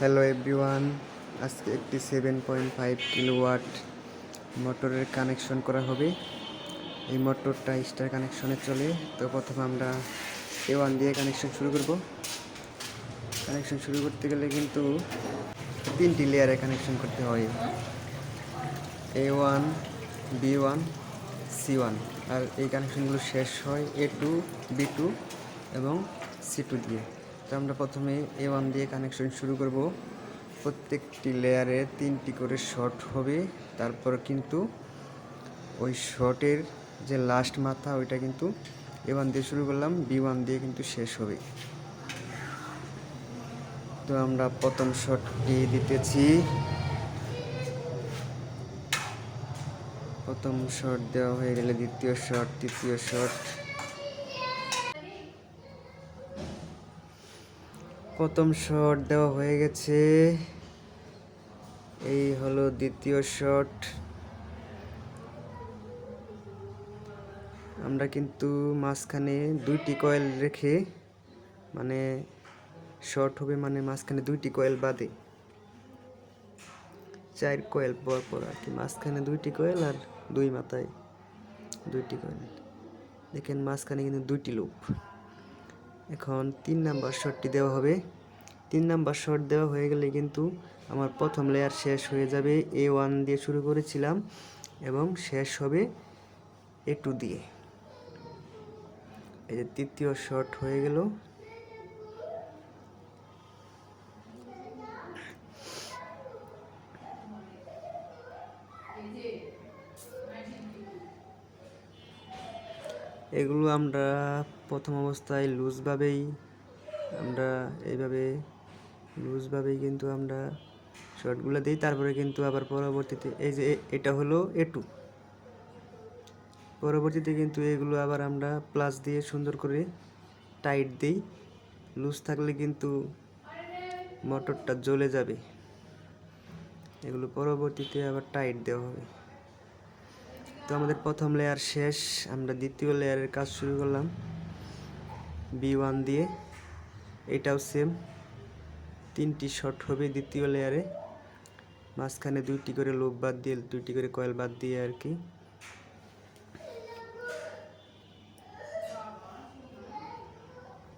Hello everyone আজকে একটি seven point five kilowatt মোটরের কানেকশন করা হবে। এই মোটরটা স্টার কানেকশনে চলে, তো প্রথমে আমরা এ ওয়ান দিয়ে কানেকশন শুরু করব। কানেকশন শুরু করতে গেলে কিন্তু তিনটি লেয়ারে কানেকশন করতে হয়। A one B one C one আর এই কানেকশনগুলো শেষ হয় এ টু বি টু এবং সি টু দিয়ে। তো আমরা প্রথমে এ ওয়ান দিয়ে কানেকশন শুরু করব। প্রত্যেকটি লেয়ারে তিনটি করে শর্ট হবে। তারপর কিন্তু ওই শর্টের যে লাস্ট মাথা, ওইটা কিন্তু এ ওয়ান দিয়ে শুরু করলাম। বি ওয়ান দিয়ে কিন্তু শেষ হবে। তো আমরা প্রথম শটটি দিতেছি। প্রথম শট দেওয়া হয়ে গেলে দ্বিতীয় শট তৃতীয় শট প্রথম শট দেওয়া হয়ে গেছে। এই হলো দ্বিতীয় শট আমরা কিন্তু মাঝখানে দুইটি কয়েল রেখে মানে শর্ট হবে মানে মাঝখানে দুইটি কয়েল বাদে। চার কয়েল পর পর আর কি, মাঝখানে দুইটি কয়েল আর দুই মাথায় দুইটি কয়েল দেখেন মাঝখানে কিন্তু দুইটি লুপ এখন তিন নাম্বার শটটি দেওয়া হবে। তিন নাম্বার শট দেওয়া হয়ে গেলে কিন্তু আমার প্রথম লেয়ার শেষ হয়ে যাবে। এ ওয়ান দিয়ে শুরু করেছিলাম এবং শেষ হবে এ টু দিয়ে। এই যে তৃতীয় শট হয়ে গেল। এগুলো আমরা প্রথম অবস্থায় লুজভাবেই আমরা এইভাবে লুজভাবেই কিন্তু আমরা শর্টগুলো দিই, তারপরে কিন্তু আবার পরবর্তীতে এই যে এটা হলো এ টু পরবর্তীতে কিন্তু এগুলো আবার আমরা প্লাস দিয়ে সুন্দর করে টাইট দিই। লুজ থাকলে কিন্তু মোটরটা জ্বলে যাবে। এগুলো পরবর্তীতে আবার টাইট দেওয়া হবে। তো আমাদের প্রথম লেয়ার শেষ। আমরা দ্বিতীয় লেয়ারের কাজ শুরু করলাম। বি ওয়ান দিয়ে। এটাও সেম তিনটি শট হবে দ্বিতীয় লেয়ারে মাঝখানে দুইটি করে লোভ বাদ দিয়ে, দুইটি করে কয়েল বাদ দিয়ে আর কি।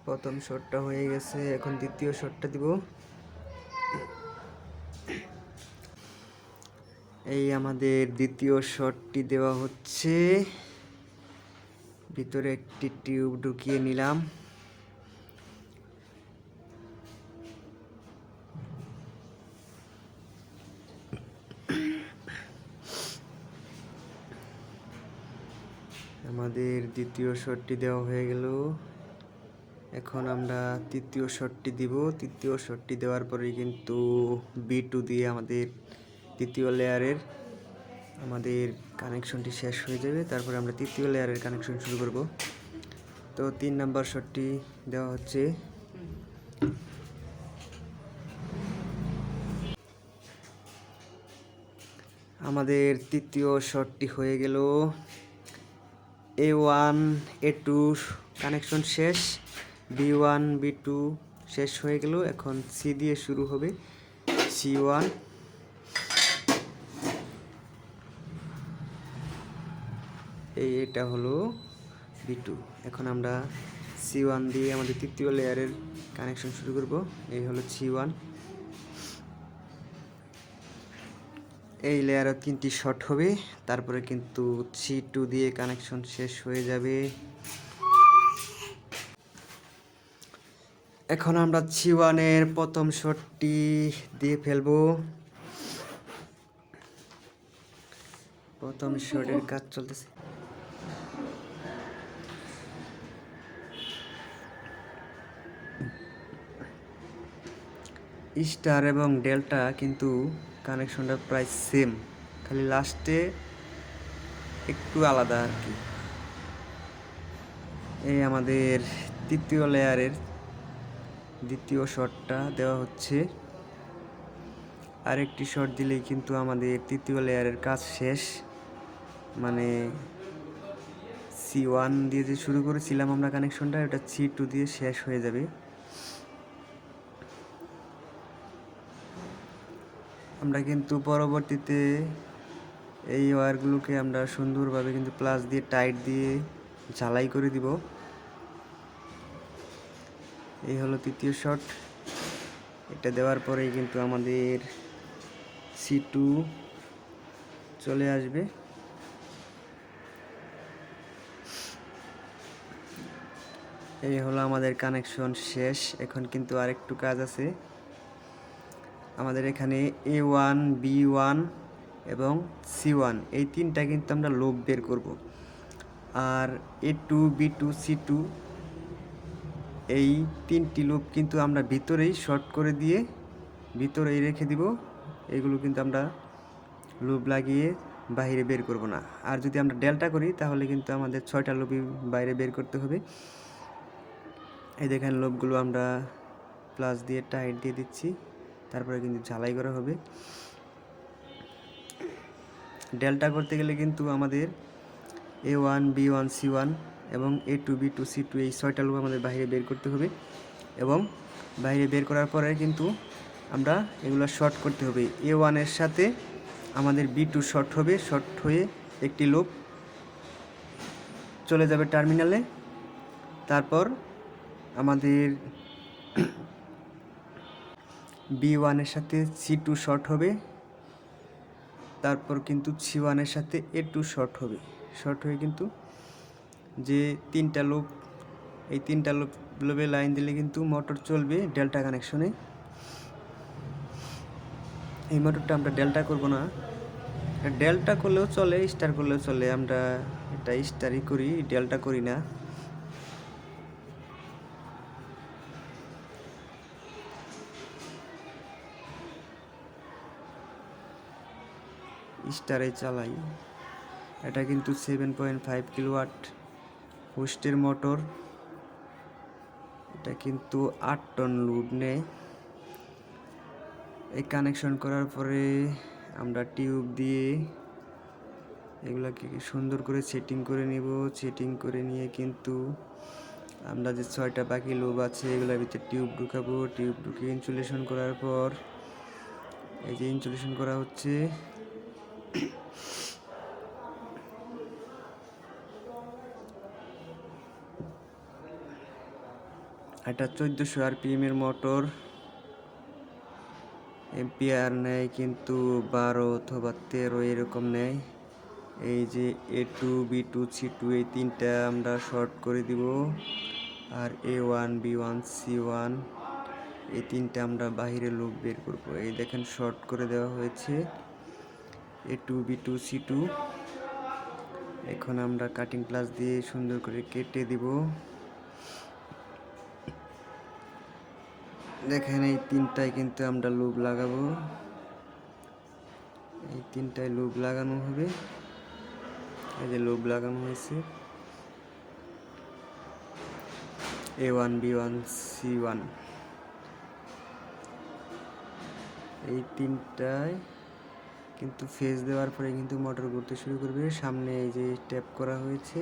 প্রথম শটটা হয়ে গেছে। এখন দ্বিতীয় শটটা দিব। এই আমাদের দ্বিতীয় শটটি দেওয়া হচ্ছে। ভিতরে একটি টিউব ঢুকিয়ে নিলাম। আমাদের দ্বিতীয় শটটি দেওয়া হয়ে গেল। এখন আমরা তৃতীয় শটটি দিব। তৃতীয় শটটি দেওয়ার পরে কিন্তু বি টু দিয়ে আমাদের তৃতীয় লেয়ারের আমাদের কানেকশনটি শেষ হয়ে যাবে। তারপরে আমরা তৃতীয় লেয়ারের কানেকশন শুরু করব। তো তিন নাম্বার শটটি দেওয়া হচ্ছে। আমাদের তৃতীয় শটটি হয়ে গেল। A one A two connection শেষ। বি ওয়ান বি টু শেষ হয়ে গেল। এখন সি দিয়ে শুরু হবে। সি ওয়ান এই এটা হলো বি টু এখন আমরা সি ওয়ান দিয়ে আমাদের তৃতীয় লেয়ারের কানেকশন শুরু করব। এই হলো সি ওয়ান এই লেয়ারও তিনটি শর্ট হবে। তারপরে কিন্তু সি টু দিয়ে কানেকশন শেষ হয়ে যাবে। এখন আমরা সি ওয়ানের প্রথম শটটি দিয়ে ফেলব। প্রথম শটের কাজ চলতেছে। স্টার এবং ডেল্টা কিন্তু কানেকশনটা প্রায় সেম খালি লাস্টে একটু আলাদা আর কি। এই আমাদের তৃতীয় লেয়ারের দ্বিতীয় শটটা দেওয়া হচ্ছে। আরেকটি শট দিলেই কিন্তু আমাদের তৃতীয় লেয়ারের কাজ শেষ। মানে সি ওয়ান দিয়ে যে শুরু করেছিলাম আমরা কানেকশনটা, ওটা সি টু দিয়ে শেষ হয়ে যাবে। আমরা কিন্তু পরবর্তীতে এই ওয়ারগুলোকে আমরা সুন্দরভাবে কিন্তু প্লাস দিয়ে, টাইট দিয়ে ঝালাই করে দিব। এই হলো তৃতীয় শট। এটা দেওয়ার পরেই কিন্তু আমাদের সি টু চলে আসবে। এই হলো আমাদের কানেকশন শেষ। এখন কিন্তু আরেকটু কাজ আছে। আমাদের এখানে এ ওয়ান বি ওয়ান এবং সি ওয়ান এই তিনটা কিন্তু আমরা লোভ বের করব। আর A two B two C two এই তিনটি লোভ কিন্তু আমরা ভিতরেই শর্ট করে দিয়ে ভিতরেই রেখে দিব। এগুলো কিন্তু আমরা লোভ লাগিয়ে বাইরে বের করব না। আর যদি আমরা ডেল্টা করি, তাহলে কিন্তু আমাদের ছয়টা লোভই বাইরে বের করতে হবে। এই দেখেন লোভগুলো আমরা প্লাস দিয়ে টাইট দিয়ে দিচ্ছি। তারপরে কিন্তু ঝালাই করা হবে। ডেল্টা করতে গেলে কিন্তু আমাদের A one B one C one এবং A two B two C two এই ছয়টা লোক আমাদের বাইরে বের করতে হবে এবং বাইরে বের করার পরে কিন্তু আমরা এগুলো শর্ট করতে হবে। এ ওয়ানের সাথে আমাদের বি টু শর্ট হবে শর্ট হয়ে একটি লোক চলে যাবে টার্মিনালে তারপর আমাদের বি ওয়ানের সাথে সি টু শর্ট হবে। তারপর কিন্তু সি ওয়ানের সাথে এ টু শর্ট হবে। শর্ট হয়ে কিন্তু যে তিনটা লোক এই তিনটা লোক লোবে লাইন দিলে কিন্তু মোটর চলবে ডেল্টা কানেকশনে এই মোটরটা আমরা ডেল্টা করব না। ডেল্টা করলেও চলে স্টার করলেও চলে। আমরা এটা স্টারই করি ডেল্টা করি না। স্টারে চালাই। এটা কিন্তু সেভেন পয়েন্ট ফাইভ কিলোওয়াট হোস্টের মোটর এটা কিন্তু আট টন লোড নেয়। এই কানেকশন করার পরে আমরা টিউব দিয়ে এগুলাকে সুন্দর করে সেটিং করে নিব। সেটিং করে নিয়ে কিন্তু আমরা যে ছয়টা বাকি লোভ আছে, এগুলোর ভিতরে টিউব ঢুকাবো। টিউব ঢুকে ইনসুলেশন করার পর এই যে ইনসুলেশন করা হচ্ছে এটা চোদ্দোশো আরপিএম এর মোটর। এম্পিয়ার নেয় কিন্তু বারো অথবা তেরো এরকম নেয় এই যে A two B two C two এই তিনটা আমরা শর্ট করে দিব। আর A one B one C one এই তিনটা আমরা বাহিরে লুপ বের করব। এই দেখেন শর্ট করে দেওয়া হয়েছে। A two B two C two এখন আমরা কাটিং প্লাস দিয়ে সুন্দর করে কেটে দিব। দেখেন এই তিনটায় কিন্তু আমরা লুপ লাগাবো। এই তিনটায় লুপ লাগানো হবে। এই যে লুপ লাগানো হয়েছে। A one B one C one এই তিনটায় কিন্তু ফেজ দেওয়ার পরে কিন্তু মোটর ঘুরতে শুরু করবে। সামনে এই যে ট্যাপ করা হয়েছে।